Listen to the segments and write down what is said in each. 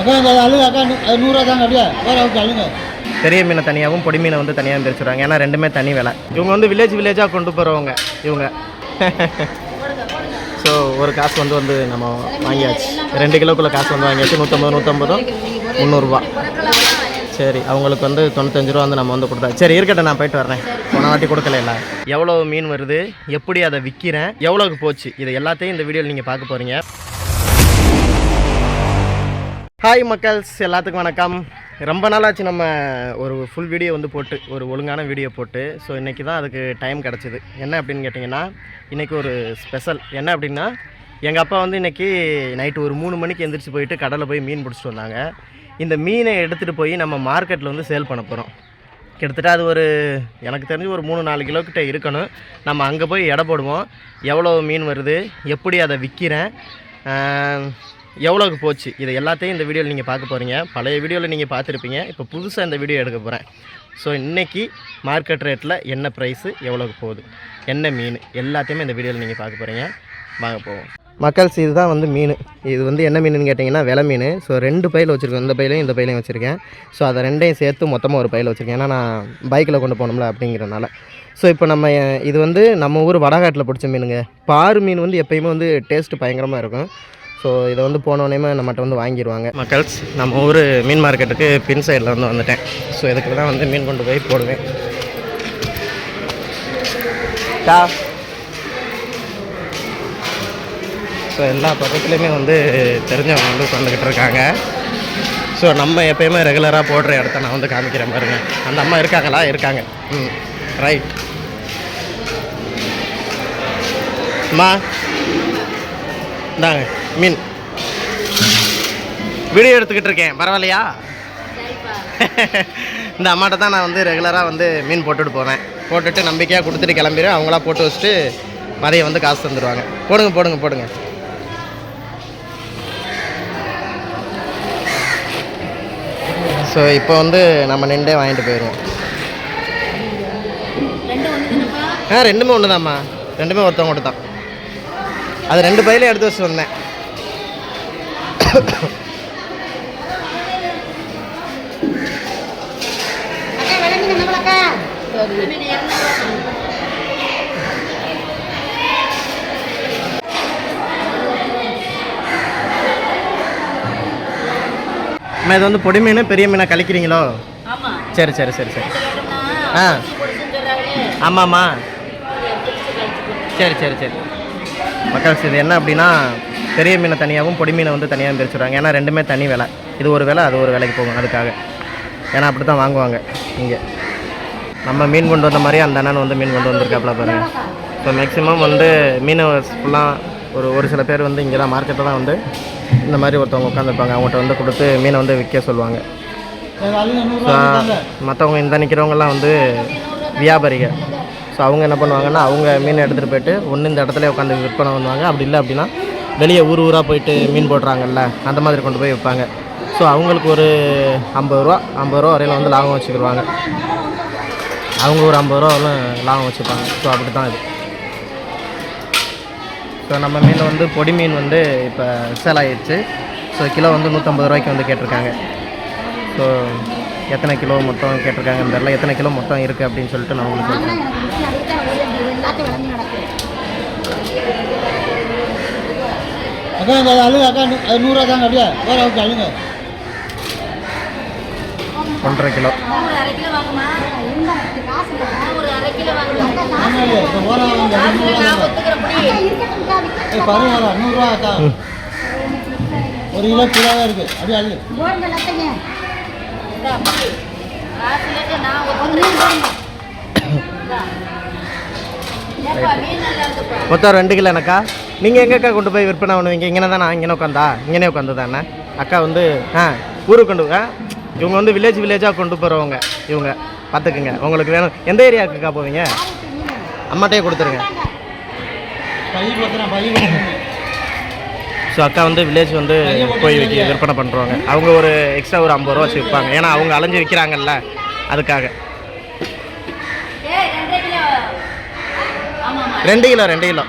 அக்கா அந்த அழுங்க அக்கா அது நூறுரூவா தாங்க அப்படியே. வேறு அவங்க அழுங்க. பெரிய மீனை தனியாகவும் பொடி மீனை வந்து தனியாக பிரிச்சுடுவாங்க ஏன்னா ரெண்டுமே தனி விலை. இவங்க வந்து வில்லேஜ் வில்லேஜாக கொண்டு போகிறவங்க இவங்க. ஸோ ஒரு காசு வந்து வந்து நம்ம வாங்கியாச்சு. ரெண்டு கிலோக்குள்ள காசு வந்து வாங்கியாச்சு. நூற்றம்பது நூற்றம்பதும் முந்நூறுரூவா சரி அவங்களுக்கு வந்து தொண்ணூத்தஞ்சு ரூபா வந்து நம்ம வந்து கொடுத்தா சரி இருக்கட்டும் நான் போயிட்டு வர்றேன். போன வாட்டி கொடுக்கல எவ்வளோ மீன் வருது? எப்படி அதை விற்கிறேன் எவ்வளோக்கு போச்சு? இது எல்லாத்தையும் இந்த வீடியோவில் நீங்கள் பார்க்க போகிறீங்க ஹாய் மக்கள்ஸ். எல்லாத்துக்கும் வணக்கம். ரொம்ப நாளாச்சு நம்ம ஒரு ஃபுல் வீடியோ வந்து போட்டு ஒரு ஒழுங்கான வீடியோ போட்டு. ஸோ இன்றைக்கி தான் அதுக்கு டைம் கிடச்சிது. என்ன அப்படின்னு கேட்டிங்கன்னா இன்றைக்கி ஒரு ஸ்பெஷல் என்ன அப்படின்னா எங்கள் அப்பா வந்து இன்றைக்கி நைட்டு ஒரு மூணு மணிக்கு எந்திரிச்சு போயிட்டு கடலில் போய் மீன் பிடிச்சிட்டு வந்தாங்க. இந்த மீனை எடுத்துகிட்டு போய் நம்ம மார்க்கெட்டில் வந்து சேல் பண்ண போகிறோம் கிட்டத்தட்ட அது ஒரு எனக்கு தெரிஞ்சு ஒரு மூணு நாலு கிலோக்கிட்ட இருக்கணும். நம்ம அங்கே போய் எடை போடுவோம். எவ்வளோ மீன் வருது? எப்படி அதை விற்கிறேன் எவ்வளோக்கு போச்சு? இது எல்லாத்தையும் இந்த வீடியோவில் நீங்கள் பார்க்க போகிறீங்க பழைய வீடியோவில் நீங்கள் பார்த்துருப்பீங்க. இப்போ புதுசாக இந்த வீடியோ எடுக்க போகிறேன் ஸோ இன்றைக்கி மார்க்கெட் ரேட்டில் என்ன ப்ரைஸு எவ்வளோக்கு போகுது? என்ன மீன்? எல்லாத்தையுமே இந்த வீடியோவில் நீங்கள் பார்க்க போகிறீங்க வாங்க போவோம். மக்கள்ஸ் இதுதான் வந்து மீன். இது வந்து என்ன மீனுன்னு கேட்டிங்கன்னா விலை மீன். ஸோ ரெண்டு பையில் வச்சுருக்கேன். இந்த பையிலையும் இந்த பையிலையும் வச்சுருக்கேன். ஸோ அதை ரெண்டையும் சேர்த்து மொத்தமாக ஒரு பையில் வச்சுருக்கேன். ஏன்னா நான் பைக்கில் கொண்டு போகணும்ல அப்படிங்கிறனால ஸோ இப்போ நம்ம இது வந்து நம்ம ஊர் வடகாட்டில் பிடிச்ச மீனுங்க. பாரு மீன் வந்து எப்பயுமே வந்து டேஸ்ட்டு பயங்கரமாக இருக்கும். ஸோ இதை வந்து போனோடனே நம்மகிட்ட வந்து வாங்கிடுவாங்க மக்கள்ஸ் நம்ம ஊர் மீன் மார்க்கெட்டுக்கு பின் சைடில் வந்து வந்துட்டேன். ஸோ இதுக்கு தான் வந்து மீன் கொண்டு போய் போடுவேன். கா ஸோ எல்லா பக்கத்துலேயுமே வந்து தெரிஞ்சவங்க வந்து உட்காந்துக்கிட்டு இருக்காங்க. ஸோ நம்ம எப்பயுமே ரெகுலராக போடுற இடத்த நான் வந்து காமிக்கிறேன் பாருங்க. அந்த அம்மா இருக்காங்களா? இருக்காங்க. ம். ரைட் அம்மா. இந்தாங்க. மீன். வீடியோ எடுத்துக்கிட்டு இருக்கேன். பரவாயில்லையா? இந்த அம்மாட்ட தான் நான் வந்து ரெகுலராக வந்து மீன் போட்டுட்டு போவேன். போட்டுட்டு நம்பிக்கையாக கொடுத்துட்டு கிளம்பிடுவேன். அவங்களா போட்டு வச்சுட்டு மதியம் வந்து காசு தந்துடுவாங்க போடுங்க போடுங்க போடுங்க. ஸோ இப்போ வந்து நம்ம நின்றே வாங்கிட்டு போயிடுவோம். ஆ ரெண்டுமே ஒன்று தான்மா ரெண்டுமே ஒருத்தவங்க மட்டும் தான் அது ரெண்டு பையில எடுத்து வச்சு வந்தேன். இது வந்து பொடி மீன் பெரிய மீனை கழிக்கிறீங்களோ? சரி சரி சரி சரி. ஆ. ஆமாம்மா. சரி சரி சரி. மக்கள்ஸ் இது என்ன அப்படின்னா பெரிய மீனை தனியாகவும் பொடி மீனை வந்து தனியாக பிரிச்சுடுவாங்க ஏன்னா ரெண்டுமே தனி விலை. இது ஒரு விலை அது ஒரு விலைக்கு போகும் அதுக்காக. ஏன்னா அப்படி தான் வாங்குவாங்க இங்கே. நம்ம மீன் கொண்டு வந்த மாதிரி அந்த அண்ணன் வந்து மீன் கொண்டு வந்திருக்காப்புல பாருங்க. இப்போ மேக்ஸிமம் வந்து மீன் ஃபுல்லாக ஒரு ஒரு சில பேர் வந்து இங்கே தான் மார்க்கெட்டில் தான் வந்து இந்த மாதிரி ஒருத்தவங்க உட்காந்துருப்பாங்க அவங்கள்ட்ட வந்து கொடுத்து மீனை வந்து விற்க சொல்லுவாங்க. ஸோ மற்றவங்க இந்த நிற்கிறவங்கலாம் வந்து வியாபாரிகள். ஸோ அவங்க என்ன பண்ணுவாங்கன்னா அவங்க மீன் எடுத்துகிட்டு போயிட்டு ஒன்று இந்த இடத்துல உட்காந்து விற்பனை பண்ணுவாங்க. அப்படி இல்லை அப்படின்னா வெளியே ஊர் ஊராக போயிட்டு மீன் போடுறாங்கல்ல அந்த மாதிரி கொண்டு போய் விற்பாங்க. ஸோ அவங்களுக்கு ஒரு ஐம்பது ரூபா ஐம்பது ரூபா வரையில் வந்து லாபம் வச்சுக்கிடுவாங்க அவங்க ஒரு ஐம்பது ரூபா வரலும் லாபம் வச்சுப்பாங்க. ஸோ அப்படி தான் இது. ஸோ நம்ம மீன் வந்து பொடி மீன் வந்து இப்போ சேல் ஆகிடுச்சு ஸோ கிலோ வந்து நூற்றம்பது ரூபாய்க்கு வந்து கேட்டிருக்காங்க. ஸோ எத்தனை கிலோ மொத்தம் கேட்டிருக்காங்கன்னு தெரியல எத்தனை கிலோ மொத்தம் இருக்குது அப்படின்னு சொல்லிட்டு நான் உங்களுக்கு சொல்கிறேன் அக்கா இந்த அழுங்க அக்கா அது நூறுரூவா தாங்க அப்படியே வேற ஓகே அழுங்க ஒன்றரை கிலோ பரவாயில்ல நூறுரூவா அக்கா ஒரு கிலோ கிலோவே இருக்குது அப்படியே அழுகு மொத்தம் ரெண்டு கிலோ எனக்கா நீங்கள் எங்கக்கா கொண்டு போய் விற்பனை பண்ணுவீங்க? இங்கே தானே? இங்கே உட்காந்தா? இங்கே உட்காந்து தானே? அக்கா வந்து ஆ ஊருக்கு கொண்டு ஆ இவங்க வந்து வில்லேஜ் வில்லேஜாக கொண்டு போகிறவங்க இவங்க. பார்த்துக்குங்க உங்களுக்கு வேணும். எந்த ஏரியாவுக்குக்கா போவீங்க? அம்மாட்டையே கொடுத்துருங்க. ஸோ அக்கா வந்து வில்லேஜ் வந்து போய் விற்க விற்பனை பண்ணுறவங்க அவங்க ஒரு எக்ஸ்ட்ரா ஒரு ஐம்பது ரூபா வச்சு விற்பாங்க. ஏன்னா அவங்க அலைஞ்சு விற்கிறாங்கல்ல அதுக்காக. ரெண்டு கிலோ ரெண்டு கிலோ.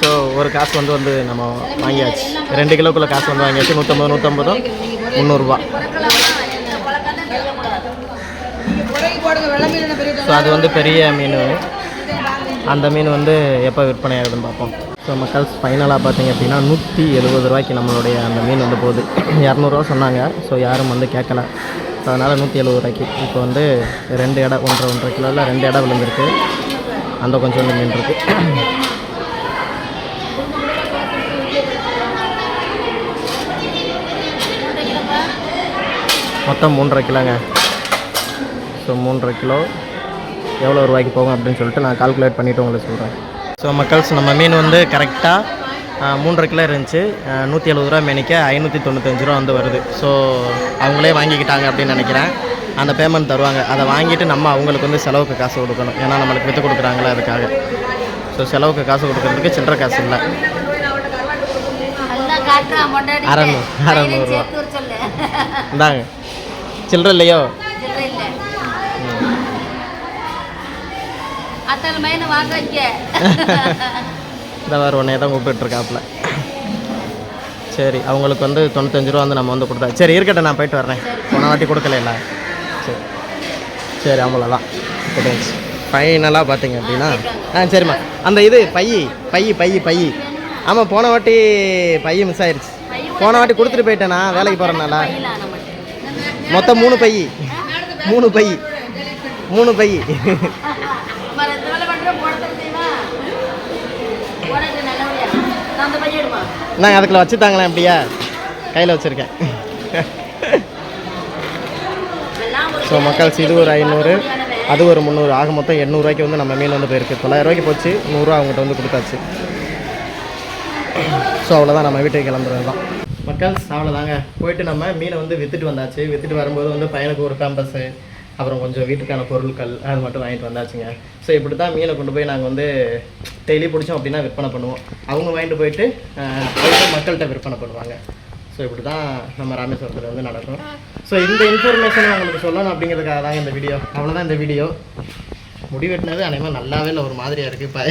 ஸோ ஒரு காசு வந்து வந்து நம்ம வாங்கியாச்சு. ரெண்டு கிலோக்குள்ள காசு வந்து வாங்கியாச்சு. நூற்றம்பது நூற்றம்பதும் முந்நூறுரூவா ஸோ அது வந்து பெரிய மீன் அந்த மீன் வந்து எப்போ விற்பனை ஆகுதுன்னு பார்ப்போம். ஸோ மக்கள் ஃபைனலாக பார்த்தீங்க அப்படின்னா நூற்றி எழுபது ரூபாய்க்கு நம்மளுடைய அந்த மீன் வந்து போகுது. இரநூறுவா சொன்னாங்க. ஸோ யாரும் வந்து கேட்கல. ஸோ அதனால் நூற்றி எழுபது ரூபாய்க்கு. இப்போ வந்து ரெண்டு இடம் ஒன்றரை ஒன்றரை கிலோவில் ரெண்டு இடம் விழுந்திருக்கு. அந்த கொஞ்சம் மீன் இருக்குது மொத்தம் மூன்றரை கிலோங்க. ஸோ மூன்றரை கிலோ எவ்வளோ ரூபாய்க்கு போகும் அப்படின்னு சொல்லிட்டு நான் கால்குலேட் பண்ணிவிட்டு உங்களுக்கு சொல்கிறேன் ஸோ மக்கள்ஸ் நம்ம மீன் வந்து கரெக்டாக மூன்றரை கிலோ இருந்துச்சு. நூற்றி எழுபது ரூபா மேனிக்க ஐநூற்றி தொண்ணூத்தஞ்சு ரூபா வந்து வருது. ஸோ அவங்களே வாங்கிக்கிட்டாங்க அப்படின்னு நினைக்கிறேன். அந்த பேமெண்ட் தருவாங்க. அதை வாங்கிட்டு நம்ம அவங்களுக்கு வந்து செலவுக்கு காசு கொடுக்கணும். ஏன்னா நம்மளுக்கு விற்று கொடுக்குறாங்களே அதுக்காக. ஸோ செலவுக்கு காசு கொடுக்கறதுக்கு சில்லற காசு இல்லை. அறநூறு, அறநூறு ரூபா. சேர்த்து வர சொல்லு. இந்தாங்க. சில்லற இல்லையோ? இந்த வேறு ஒன்றே தான் கூப்பிட்டுருக்காப்புல. சரி அவங்களுக்கு வந்து தொண்ணூத்தஞ்சு ரூபா வந்து நம்ம வந்து கொடுத்தா சரி இருக்கட்டும் நான் போயிட்டு வர்றேன். போன வாட்டி கொடுக்கல சரி அவ்வளோதான் ஃபைனலாக பார்த்தீங்க அப்படின்னா ஆ சரிம்மா. அந்த இது பையி பையி பையி பையி ஆமாம் போன வாட்டி பையி மிஸ் ஆயிடுச்சு போன வாட்டி கொடுத்துட்டு போயிட்டேனா வேலைக்கு போகிறனால மொத்தம் மூணு பையி மூணு பையி மூணு பையி நான் அந்த வச்சு எடுமா அதுக்குள்ள வச்சுட்டாங்களேன் அப்படியா? கையில் வச்சுருக்கேன். ஸோ மக்கள்ஸ் இது ஒரு ஐநூறு அது ஒரு முந்நூறு. ஆக மொத்தம் எண்ணூறுரூவாய்க்கு வந்து நம்ம மீன் வந்து போயிருக்கு. தொள்ளாயிரரூவாய்க்கு போச்சு நூறுரூவா அவங்ககிட்ட வந்து கொடுத்தாச்சு. ஸோ அவ்வளோதான் நம்ம வீட்டுக்கு கிளம்புறது தான். மக்கள்ஸ் அவ்வளோதாங்க போயிட்டு நம்ம மீனை வந்து விற்றுட்டு வந்தாச்சு. விற்றுட்டு வரும்போது வந்து பையனுக்கு ஒரு பேம்பஸ்ஸு அப்புறம் கொஞ்சம் வீட்டுக்கான பொருட்கள் அது மட்டும் வாங்கிட்டு வந்தாச்சுங்க. ஸோ இப்படி தான் மீனை கொண்டு போய் நாங்கள் வந்து டெய்லி பிடிச்சோம் அப்படின்னா விற்பனை பண்ணுவோம். அவங்க வாங்கிட்டு போயிட்டு மக்கள்கிட்ட விற்பனை பண்ணுவாங்க. ஸோ இப்படி தான் நம்ம ராமேஸ்வரத்தில் வந்து நடக்கும் ஸோ இந்த இன்ஃபர்மேஷனை உங்களுக்கு சொல்லணும் அப்படிங்கிறதுக்காக தாங்க இந்த வீடியோ அவ்வளோதான் இந்த வீடியோ முடி வெட்டினது அனைவரும் நல்லாவே இல்லை ஒரு மாதிரியாக இருக்குது இப்போ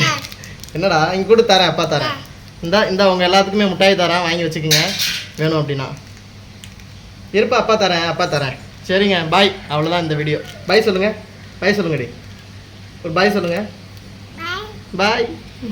என்னடா இங்கே கூட தரேன் அப்பா தரேன். இந்தா இந்த உங்கள் எல்லாத்துக்குமே மிட்டாய் தரேன் வாங்கி வச்சுக்கோங்க. வேணும் அப்படின்னா. இருப்பா அப்பா தரேன் அப்பா தரேன். சரிங்க பாய் அவ்வளோதான் இந்த வீடியோ பாய் சொல்லுங்கள் பாய் சொல்லுங்கடி. ஒரு பாய் சொல்லுங்கள் பாய்